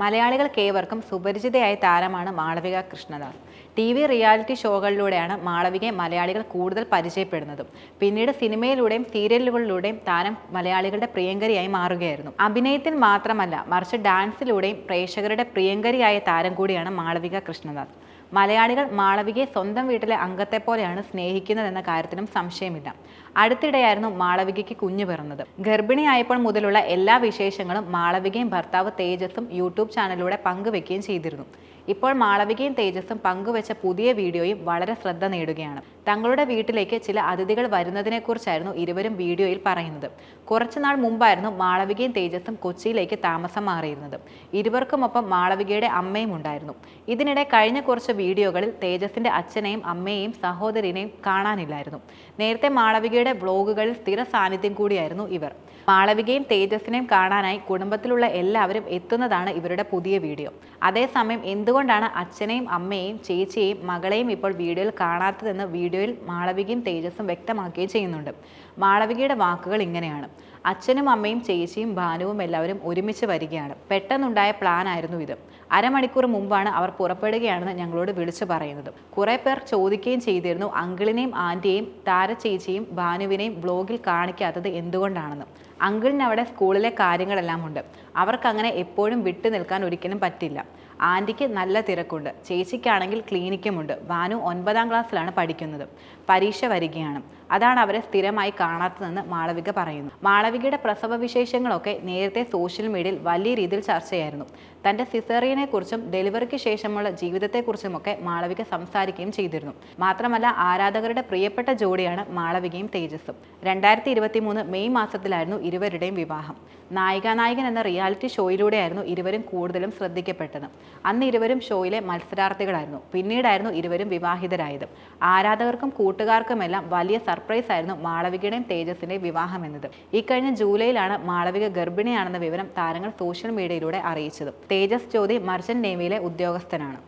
മലയാളികൾക്കേവർക്കും സുപരിചിതയായ താരമാണ് Malavika Krishnadas. T V reality ഷോകളിലൂടെയാണ് മാളവികയെ മലയാളികൾ കൂടുതൽ പരിചയപ്പെടുന്നതും. പിന്നീട് സിനിമയിലൂടെയും സീരിയലുകളിലൂടെയും താരം മലയാളികളുടെ പ്രിയങ്കരിയായി മാറുകയായിരുന്നു. അഭിനയത്തിൽ മാത്രമല്ല മറിച്ച് ഡാൻസിലൂടെയും പ്രേക്ഷകരുടെ പ്രിയങ്കരിയായ താരം കൂടിയാണ് മാളവിക കൃഷ്ണദാസ്. മലയാളികൾ മാളവികയെ സ്വന്തം വീട്ടിലെ അംഗത്തെ പോലെയാണ് സ്നേഹിക്കുന്നതെന്ന കാര്യത്തിനും സംശയമില്ല. അടുത്തിടെയായിരുന്നു മാളവികയ്ക്ക് കുഞ്ഞു പിറന്നത്. ഗർഭിണിയായപ്പോൾ മുതലുള്ള എല്ലാ വിശേഷങ്ങളും മാളവികയും ഭർത്താവ് തേജസും യൂട്യൂബ് ചാനലിലൂടെ പങ്കുവെക്കുകയും ചെയ്തിരുന്നു. ഇപ്പോൾ മാളവികയും തേജസ്സും പങ്കുവെച്ച പുതിയ വീഡിയോയും വളരെ ശ്രദ്ധ നേടുകയാണ്. തങ്ങളുടെ വീട്ടിലേക്ക് ചില അതിഥികൾ വരുന്നതിനെക്കുറിച്ചായിരുന്നു ഇരുവരും വീഡിയോയിൽ പറയുന്നത്. കുറച്ചുനാൾ മുമ്പായിരുന്നു മാളവികയും തേജസ്സും കൊച്ചിയിലേക്ക് താമസം മാറിയിരുന്നത്. ഇരുവർക്കുമൊപ്പം മാളവികയുടെ അമ്മയും ഉണ്ടായിരുന്നു. ഇതിനിടെ കഴിഞ്ഞ കുറച്ച് വീഡിയോകളിൽ തേജസിന്റെ അച്ഛനെയും അമ്മയെയും സഹോദരിനെയും കാണാനില്ലായിരുന്നു. നേരത്തെ മാളവികയുടെ വ്ളോഗുകളിൽ സ്ഥിര സാന്നിധ്യം കൂടിയായിരുന്നു ഇവർ. മാളവികയും തേജസ്സിനെയും കാണാനായി കുടുംബത്തിലുള്ള എല്ലാവരും എത്തുന്നതാണ് ഇവരുടെ പുതിയ വീഡിയോ. അതേസമയം എന്തുകൊണ്ടാണ് അച്ഛനെയും അമ്മയെയും ചേച്ചിയെയും മകളെയും ഇപ്പോൾ വീഡിയോയിൽ കാണാത്തതെന്ന് വീഡിയോയിൽ മാളവികയും തേജസ്സും വ്യക്തമാക്കുകയും ചെയ്യുന്നുണ്ട്. മാളവികയുടെ വാക്കുകൾ ഇങ്ങനെയാണ്. അച്ഛനും അമ്മയും ചേച്ചിയും ഭാനുവും എല്ലാവരും ഒരുമിച്ച് വരികയാണ്. പെട്ടെന്നുണ്ടായ പ്ലാൻ ആയിരുന്നു ഇത്. അരമണിക്കൂർ മുമ്പാണ് അവർ പുറപ്പെടുകയാണെന്ന് ഞങ്ങളോട് വിളിച്ചു പറയുന്നത്. കുറെ പേർ ചോദിക്കുകയും ചെയ്തിരുന്നു അങ്കിളിനെയും ആന്റിയെയും താര ചേച്ചിയും ഭാനുവിനെയും വ്ലോഗിൽ കാണിക്കാത്തത് എന്തുകൊണ്ടാണെന്ന്. അങ്കിളിന് അവിടെ സ്കൂളിലെ കാര്യങ്ങളെല്ലാം ഉണ്ട്. അവർക്കങ്ങനെ എപ്പോഴും വിട്ടു നിൽക്കാൻ ഒരിക്കലും പറ്റില്ല. ആന്റിക്ക് നല്ല തിരക്കുണ്ട്. ചേച്ചിക്കാണെങ്കിൽ ക്ലിനിക്കുമുണ്ട് വാനു ഒൻപതാം ക്ലാസ്സിലാണ് പഠിക്കുന്നത്. പരീക്ഷ വരികയാണ്. അതാണ് അവരെ സ്ഥിരമായി കാണാത്തതെന്ന് മാളവിക പറയുന്നു. മാളവികയുടെ പ്രസവ വിശേഷങ്ങളൊക്കെ നേരത്തെ സോഷ്യൽ മീഡിയയിൽ വലിയ രീതിയിൽ ചർച്ചയായിരുന്നു. തന്റെ സിസേറിയനെ കുറിച്ചും ഡെലിവറിക്ക് ശേഷമുള്ള ജീവിതത്തെക്കുറിച്ചുമൊക്കെ മാളവിക സംസാരിക്കുകയും ചെയ്തിരുന്നു. മാത്രമല്ല ആരാധകരുടെ പ്രിയപ്പെട്ട ജോഡിയാണ് മാളവികയും തേജസ്സും. രണ്ടായിരത്തി മെയ് മാസത്തിലായിരുന്നു ഇരുവരുടെയും വിവാഹം. നായിക നായകൻ എന്ന റിയാലിറ്റി ഷോയിലൂടെയായിരുന്നു ഇരുവരും കൂടുതലും ശ്രദ്ധിക്കപ്പെട്ടത്. അന്ന് ഇരുവരും ഷോയിലെ മത്സരാർത്ഥികളായിരുന്നു. പിന്നീടായിരുന്നു ഇരുവരും വിവാഹിതരായത്. ആരാധകർക്കും കൂട്ടുകാർക്കുമെല്ലാം വലിയ സർപ്രൈസ് ആയിരുന്നു മാളവികയുടെയും തേജസിന്റെയും വിവാഹം എന്നത്. ഇക്കഴിഞ്ഞ ജൂലൈയിലാണ് മാളവിക ഗർഭിണിയാണെന്ന വിവരം താരങ്ങൾ സോഷ്യൽ മീഡിയയിലൂടെ അറിയിച്ചത്. തേജസ് ജ്യോതി മർച്ചന്റ് നേവിയിലെ ഉദ്യോഗസ്ഥനാണ്.